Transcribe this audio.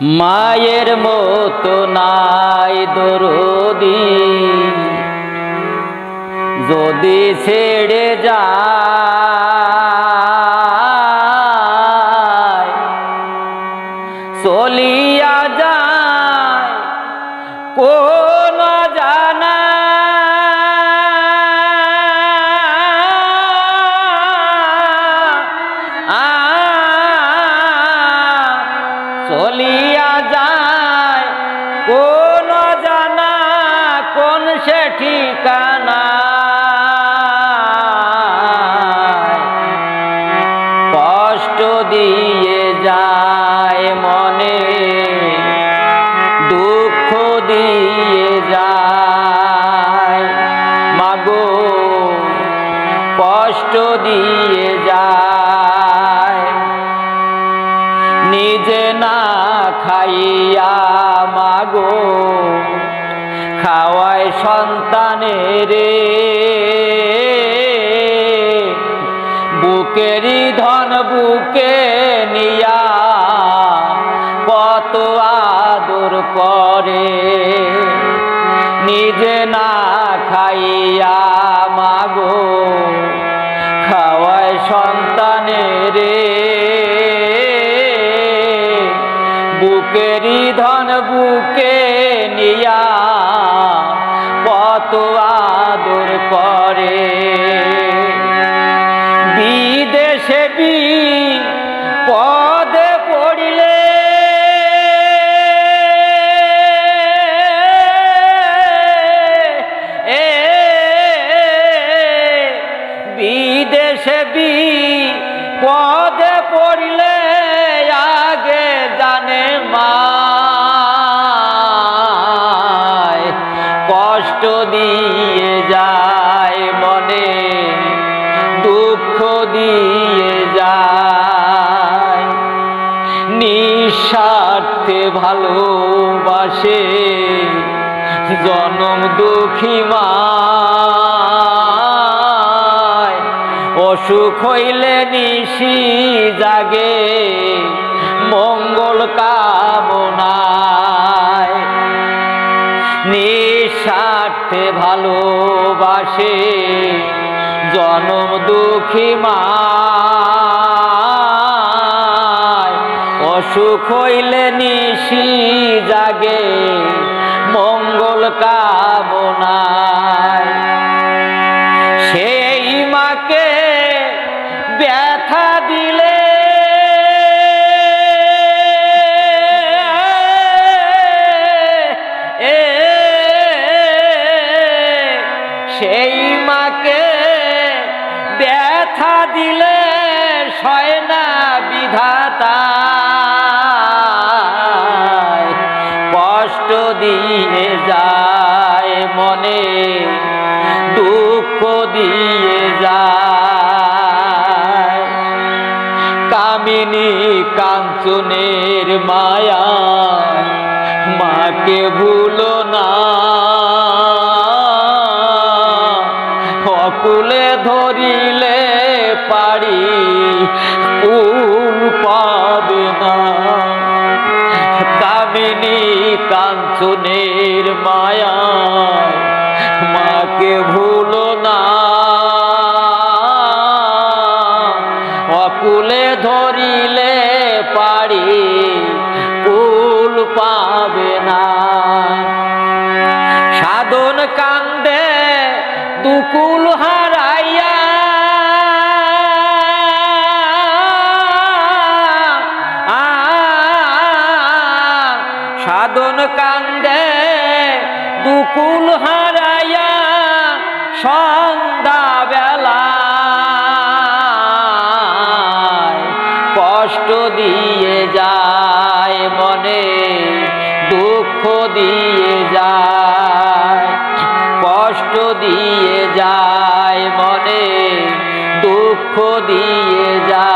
মায়ের মতো নাই দরদি। যদি ছেড়ে যায় চলিয়া যায় কোন চলিয়া যায়, কোন জানা কোন সে ঠিকানা? কষ্ট দিয়ে যায় মনে, দুঃখ দিয়ে যায়। মাগো, কষ্ট দিয়ে খাওয়ায় সন্তানের। বুকেরই ধন বুকে নিয়া কত আদর করে। নিজে না খাইয়া মাগো, খাওয়ায় সন্তানের। বুকেরই ধন বুকে নিয়া কত আদর করে বিদেশে বি পদে পড়িলে এ বিদেশে বি দুঃখ দিয়ে যায়। নিঃস্বার্থে ভালোবাসে জনম দুঃখী মা অসুখ হইলে নিশি জাগে মঙ্গল কামনায়। নিঃস্বার্থে ভালোবাসে জনম দুঃখী মায় অসুখ হইলে নিশি জাগে, মঙ্গল কামনায় সেই মাকে ব্যথা দিলে সেই মাকে ব্যথা দিলে সয় না বিধাতা। কষ্ট দিয়ে যায় মনে, দুঃখ দিয়ে যায়। কামিনী কাঞ্চনের মায়া, মাকে ভুলো না। কাঞ্চনের মায়া মাকে ভুলো না অকুলে ধরিলে পারি কুল পাবে না সাধন কান্দে দুকুল হারাইয়া সাধন কান্দে কুল হারায়া সন্ধ্যা বেলা। কষ্ট দিয়ে যায় মনে, দুঃখ দিয়ে যায়। কষ্ট দিয়ে যায় মনে, দুঃখ দিয়ে যায়